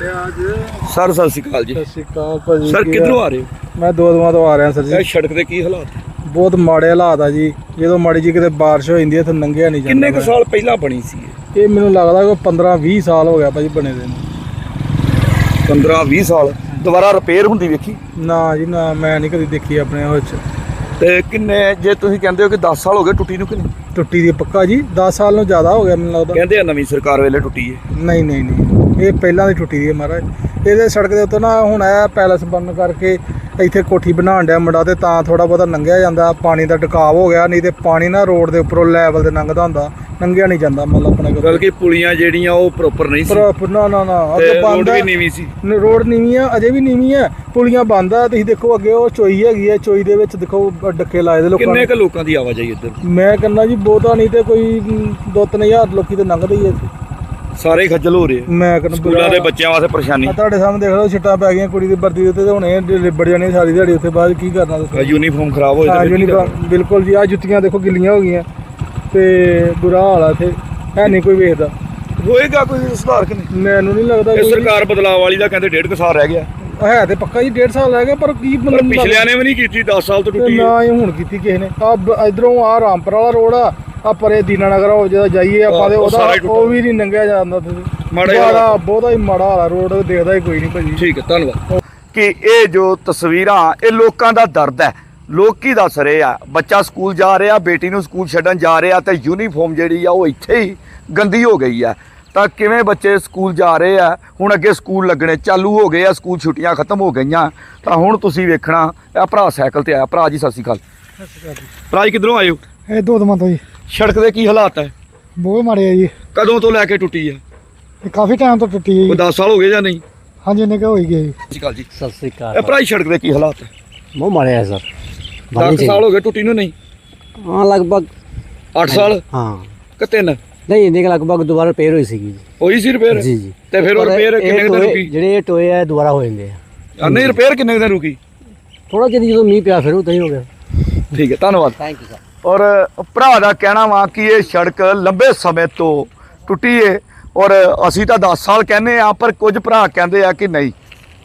Sir ਸਤਿ ਸ਼੍ਰੀ ਅਕਾਲ ਜੀ। ਸਤਿ ਸ਼੍ਰੀ ਅਕਾਲ ਭਾਜੀ ਸਰ ਕੀ ਕਿੱਧਰੋਂ? ਆ ਰਹੇ ਹੋ? ਮੈਂ ਦੋ ਦਿਨਾਂ ਤੋਂ ਆ ਰਿਹਾ ਸਰ ਇਹ ਜੀ ਸੜਕ ਦੇ ਕੀ ਹਾਲਾਤ? ਬਹੁਤ ਮਾੜੇ ਹਾਲਾਤ ਆ ਜੀ। ਜਦੋਂ ਮਾੜੀ ਜੀ ਕਿਤੇ ਬਾਰਿਸ਼ ਹੋ ਜਾਂਦੀ ਹੈ ਤਾਂ ਨੰਗਿਆ ਨਹੀਂ ਜਾਂਦਾ ਕਿੰਨੇ ਕੁ ਸਾਲ ਪਹਿਲਾਂ ਬਣੀ ਸੀ ਇਹ? ਮੈਨੂੰ ਲੱਗਦਾ ਕਿ 15 20 ਸਾਲ ਹੋ ਗਿਆ ਭਾਜੀ ਬਣੇ ਦੇ ਨੂੰ। 15 20 ਸਾਲ? ਦੁਬਾਰਾ ਰਿਪੇਅਰ ਹੁੰਦੀ ਵੇਖੀ? ਨਾ ਜੀ ਨਾ ਮੈਂ ਨਹੀਂ ਕਦੀ ਦੇਖੀ ਆਪਣੇ ਉਹ ਚ। ਤੇ ਕਿੰਨੇ ਜੇ ਤੁਸੀਂ ਕਹਿੰਦੇ ਹੋ ਕਿ 10 ਸਾਲ ਹੋ ਗਏ ਟੁੱਟੀ ਨੂੰ ਕਿ ਨਹੀਂ? ਟੁੱਟੀ ਦੀ ਪੱਕਾ ਜੀ 10 ਸਾਲ ਨੂੰ ਜ਼ਿਆਦਾ ਹੋ ਗਿਆ ਮੈਨੂੰ ਲੱਗਦਾ। ਕਹਿੰਦੇ ਆ ਨਵੀਂ ਸਰਕਾਰ ਵੇਲੇ ਟੁੱਟੀ ਹੈ ਨਹੀਂ ਨਹੀਂ ਨਹੀਂ। ਇਹ ਪਹਿਲਾਂ ਦੀ ਟੁੱਟੀ ਦੀ ਹੈ ਮਹਾਰਾਜ। ਇਹਦੇ ਸੜਕ ਦੇ ਉੱਤੇ ਨਾ ਹੁਣ ਇਹ ਪੈਲਸ ਬਣਨ ਕਰਕੇ ਇੱਥੇ ਕੋਠੀ ਬਣਾਉਣ ਡਿਆ ਮੁੰਡਾ ਤੇ ਤਾਂ ਥੋੜਾ ਬਹੁਤਾ ਲੰਘਿਆ ਜਾਂਦਾ ਪਾਣੀ ਦਾ ਟਿਕਾਵ ਹੋ ਗਿਆ ਨਹੀਂ ਤੇ ਪਾਣੀ ਨਾ ਰੋਡ ਦੇ ਉੱਪਰੋਂ ਲੈਵਲ ਤੇ ਲੰਘਦਾ ਹੁੰਦਾ ਲੰਘਿਆ ਨਹੀਂ ਜਾਂਦਾ ਮਤਲਬ ਆਪਣੇ ਕੋਲ। ਬਲਕਿ ਪੁਲੀਆਂ ਜਿਹੜੀਆਂ ਉਹ ਪ੍ਰੋਪਰ ਨਹੀਂ ਸੀ। ਪਰ ਨਾ ਨਾ ਨਾ ਅੱਗੇ ਬੰਦ ਵੀ ਨੀਵੀਂ ਸੀ। ਰੋਡ ਨੀਵੀਂ ਆ ਅਜੇ ਵੀ ਨੀਵੀਂ ਆ ਪੁਲੀਆਂ ਬੰਦ ਆ ਤੁਸੀਂ ਦੇਖੋ ਅੱਗੇ ਉਹ ਚੋਈ ਹੈਗੀ ਆ ਚੋਈ ਦੇ ਵਿੱਚ ਦੇਖੋ ਡੱਕੇ ਲਾਏ ਦੇ ਲੋਕਾਂ ਕਿੰਨੇ ਕੁ ਲੋਕਾਂ ਦੀ ਆਵਾਜਾਈ ਇੱਧਰ ਮੈਂ ਕਹਿੰਦਾ ਜੀ ਬਹੁਤਾ ਨਹੀਂ ਤੇ ਕੋਈ ਮ, ਦੋ ਤਿੰਨ ਹਜ਼ਾਰ ਲੋਕੀ ਤੇ ਲੰਘਦੇ ਹੀ ਆ ਸਾਰੇ ਖੱਜਲ ਹੋ ਰਹੇ ਆ। ਮੈਂ ਕਹਿੰਦਾ ਸਕੂਲਾਂ ਦੇ ਬੱਚਿਆਂ ਵਾਸਤੇ ਪਰੇਸ਼ਾਨੀ। ਆ ਤੁਹਾਡੇ ਸਾਹਮਣੇ ਦੇਖ ਲਓ ਛਿੱਟਾਂ ਪੈ ਗਈਆਂ ਕੁੜੀ ਦੀ ਵਰਦੀ ਦੇ ਉੱਤੇ ਤੇ ਹੁਣ ਇਹ ਲਿਬੜ ਜਾਣੀ ਸਾਰੀ ਦਿਹਾੜੀ ਉੱਥੇ ਬਾਅਦ ਕੀ ਕਰਨਾ ਦੱਸੋ ਯੂਨੀਫਾਰਮ ਖਰਾਬ ਹੋ ਜਾਂਦੇ ਯੂਨੀਫਾਰਮ ਬਿਲਕੁਲ ਜੀ ਆ ਜੁੱਤੀਆਂ ਦੇਖੋ ਗਿੱਲੀਆਂ ਹੋ ਗਈਆਂ ਤੇ ਬੁਰਾ ਹਾਲ ਆ ਇੱਥੇ। ਹੈ ਨਹੀਂ ਕੋਈ ਵੇਖਦਾ। ਹੋਏਗਾ ਕੋਈ ਸੁਧਾਰ ਕਿ ਨਹੀਂ? ਮੈਨੂੰ ਨਹੀਂ ਲੱਗਦਾ ਇਹ ਕੋਈ- ਸਰਕਾਰ ਬਦਲਾਅ ਵਾਲੀ ਦਾ ਕਹਿੰਦੇ ਡੇਢ ਕੁ ਸਾਲ ਰਹਿ ਗਿਆ। ਹੈ ਤੇ ਪੱਕਾ ਜੀ 1.5 ਸਾਲ ਰਹਿ ਗਿਆ ਪਰ ਕੀ ਪਰ ਮਤਲਬ ਪਿਛਲਿਆਂ ਨੇ ਵੀ ਨਹੀਂ ਕੀਤੀ 10 ਸਾਲ ਤੋਂ ਤੇ ਟੁੱਟੀ ਹੈ ਨਾ ਇਹ ਹੁਣ ਕੀਤੀ ਕਿਸੇ ਨੇ। ਆ ਇਧਰੋਂ ਆ ਰਾਮਪੁਰ ਵਾਲਾ ਰੋਡ ਆ ਆ ਪਰੇ ਦੀਨਾਨਗਰ ਹੋ ਜਦੋਂ ਜਾਈਏ ਆਪਾਂ ਦੇ ਉਹ ਉਹਦਾ ਸਾਰਾ ਹੀ ਟੁੱਟਾ। ਉਹ ਵੀ ਨਹੀਂ ਲੰਘਿਆ ਜਾਂਦਾ ਤੇ ਮਾੜਾ ਬਹੁਤਾ ਹੀ ਮਾੜਾ ਹਾਲਾ ਰੋਡ ਦੇਖਦਾ ਹੀ ਕੋਈ ਨਹੀਂ ਭਾਜੀ। ਠੀਕ ਹੈ ਧੰਨਵਾਦ। ਕਿ ਇਹ ਜੋ ਤਸਵੀਰਾਂ ਇਹ ਲੋਕਾਂ ਦਾ ਦਰਦ ਹੈ। ਲੋਕ ਕੀ ਦੱਸ ਰਹੇ ਆ ਬੱਚਾ ਸਕੂਲ ਜਾ ਰਿਹਾ ਬੇਟੀ ਨੂੰ ਸਕੂਲ ਛੱਡਣ ਜਾ ਰਿਹਾ ਤੇ ਯੂਨੀਫਾਰਮ ਜਿਹੜੀ ਆ ਉਹ ਇੱਥੇ ਹੀ ਗੰਦੀ ਹੋ ਗਈ ਆ ਤਾਂ ਕਿਵੇਂ ਬੱਚੇ ਸਕੂਲ ਜਾ ਰਹੇ ਆ? ਹੁਣ ਅੱਗੇ ਸਕੂਲ ਲੱਗਣੇ ਚਾਲੂ ਹੋ ਗਏ ਆ ਸਕੂਲ ਛੁੱਟੀਆਂ ਖਤਮ ਹੋ ਗਈਆਂ। ਤਾਂ ਹੁਣ ਤੁਸੀਂ ਵੇਖਣਾ ਇਹ ਭਰਾ ਸਾਈਕਲ ਤੇ ਆਇਆ। ਭਰਾ ਜੀ ਸਤਿ ਸ਼੍ਰੀ ਅਕਾਲ। ਭਰਾ ਜੀ ਕਿੱਧਰੋਂ ਆਏ ਹੋ? ਇਹ ਦੋ ਦਮਾਂ ਤੋਂ ਜੀ। ਸੜਕ ਦੇ ਕੀ ਹਾਲਾਤ ਹੈ ਬਹੁਤ ਮਾੜੇ ਆ ਜੀ। ਕਦੋਂ ਤੋਂ ਲੈ ਕੇ ਟੁੱਟੀ ਹੈ ਇਹ ਕਾਫੀ ਟਾਈਮ ਤੋਂ ਟੁੱਟੀ ਹੈ ਕੋਈ 10 ਸਾਲ ਹੋ ਗਏ ਜਾਂ ਨਹੀਂ? ਹਾਂਜੀ ਇਹਨੇ ਕਿਹਾ ਹੋਈ ਗਿਆ ਜੀ। ਸਤਿ ਸ਼੍ਰੀ ਅਕਾਲ ਜੀ। ਸਤਿ ਸ੍ਰੀ ਇਹ ਅਕਾਲ ਸੜਕ ਦੇ ਕੀ ਹਾਲਾਤ ਹੈ ਬਹੁਤ ਮਾੜੇ ਹੈ ਸਰ। 10 ਸਾਲ ਹੋ ਗਏ ਟੁੱਟੀ ਨੂੰ ਨਹੀਂ? ਹਾਂ ਲਗਭਗ 8 ਸਾਲ? ਹਾਂ। ਕਿ ਤਿੰਨ? ਨਹੀਂ ਇਹਨੇ ਲਗਭਗ ਦੁਬਾਰਾ ਰਿਪੇਅਰ ਹੋਈ ਸੀਗੀ ਜੀ। ਹੋਈ ਸੀ ਰਿਪੇਅਰ ਜੀ ਜੀ। ਤੇ ਫਿਰ ਉਹ ਪਰ ਰਿਪੇਅਰ ਇਹ ਕਿੰਨੇ ਕੁ ਦਿਨ ਟੋਏ- ਰੁਕੀ? ਜਿਹੜੇ ਇਹ ਟੋਏ ਆ ਦੁਬਾਰਾ ਹੋ ਜਾਂਦੇ ਆ। ਆ, ਨਹੀਂ ਰਿਪੇਅਰ ਕਿੰਨੇ ਕੁ ਦਿਨ ਰੁਕੀ? ਥੋੜਾ ਜਿਹਾ ਜਦੋਂ ਮੀਂਹ ਪਿਆ ਫਿਰ ਉਹ ਤਾਂ ਹੀ ਹੋ ਗਿਆ। ਠੀਕ ਹੈ ਧੰਨਵਾਦ। ਥੈਂਕ ਯੂ ਸਰ ਔਰ ਭਰਾ ਦਾ ਕਹਿਣਾ ਵਾ ਕਿ ਇਹ ਸੜਕ ਲੰਬੇ ਸਮੇਂ ਤੋਂ ਟੁੱਟੀ ਏ ਔਰ ਅਸੀਂ ਤਾਂ 10 ਸਾਲ ਕਹਿੰਦੇ ਆ, ਪਰ ਕੁਝ ਭਰਾ ਕਹਿੰਦੇ ਆ ਕਿ ਨਹੀਂ।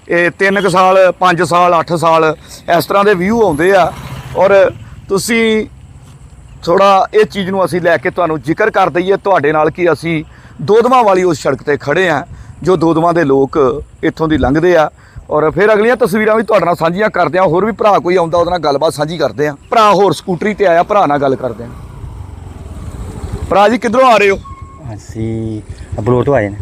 ਇਹ 3 ਕੁ ਸਾਲ 5 ਸਾਲ 8 ਸਾਲ ਇਸ ਤਰ੍ਹਾਂ ਦੇ ਵਿਊ ਆਉਂਦੇ ਆ। ਔਰ ਤੁਸੀਂ ਥੋੜਾ ਇਹ ਚੀਜ਼ ਨੂੰ ਅਸੀਂ ਲੈ ਕੇ ਤੁਹਾਨੂੰ ਜ਼ਿਕਰ ਕਰ ਦਈਏ ਤੁਹਾਡੇ ਨਾਲ ਕਿ ਅਸੀਂ ਦੋਦਵਾਂ ਵਾਲੀ ਉਸ ਸੜਕ ਤੇ ਖੜੇ ਆ, ਜੋ ਦੋਦਵਾਂ ਦੇ ਲੋਕ ਇੱਥੋਂ ਦੀ ਲੰਘਦੇ ਆ। ਔਰ ਫਿਰ ਅਗਲੀਆਂ ਤਸਵੀਰਾਂ ਵੀ ਤੁਹਾਡੇ ਨਾਲ ਸਾਂਝੀਆਂ ਕਰਦੇ ਆ ਹੋਰ ਵੀ ਭਰਾ ਕੋਈ ਆਉਂਦਾ, ਉਹਦੇ ਨਾਲ ਗੱਲਬਾਤ ਸਾਂਝੀ ਕਰਦੇ ਆ ਭਰਾ ਹੋਰ ਸਕੂਟਰੀ ਤੇ ਆਇਆ, ਭਰਾ ਨਾਲ ਗੱਲ ਕਰਦੇ ਆ ਭਰਾ ਜੀ, ਕਿੱਧਰੋਂ ਆ ਰਹੇ ਹੋ? ਅਸੀਂ ਬਲੋਰ ਤੋਂ ਆਏ ਨੇ।